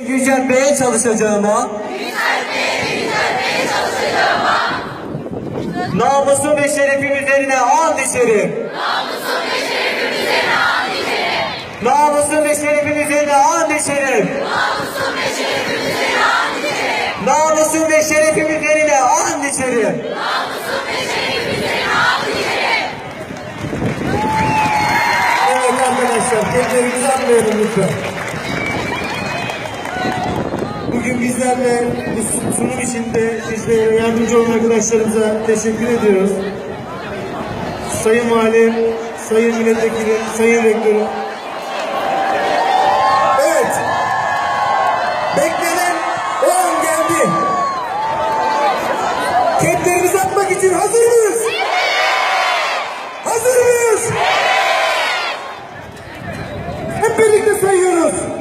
Yüceltmeye çalışacağıma. Namusum ve şerefim üzerine and içerim. Namusum ve şerefim üzerine and içerim. Namusum ve şerefim üzerine and içerim. Evet arkadaşlar, kendilerinizi anlayalım lütfen bu izlerle bu sunum içinde bizlere yardımcı olan arkadaşlarımıza teşekkür ediyoruz. Sayın Valim, Sayın Milletvekilim, Sayın Rektörüm. Evet. Beklenen o an geldi. Keplerimizi atmak için hazır mıyız? Hazır mıyız? Hep birlikte sayıyoruz.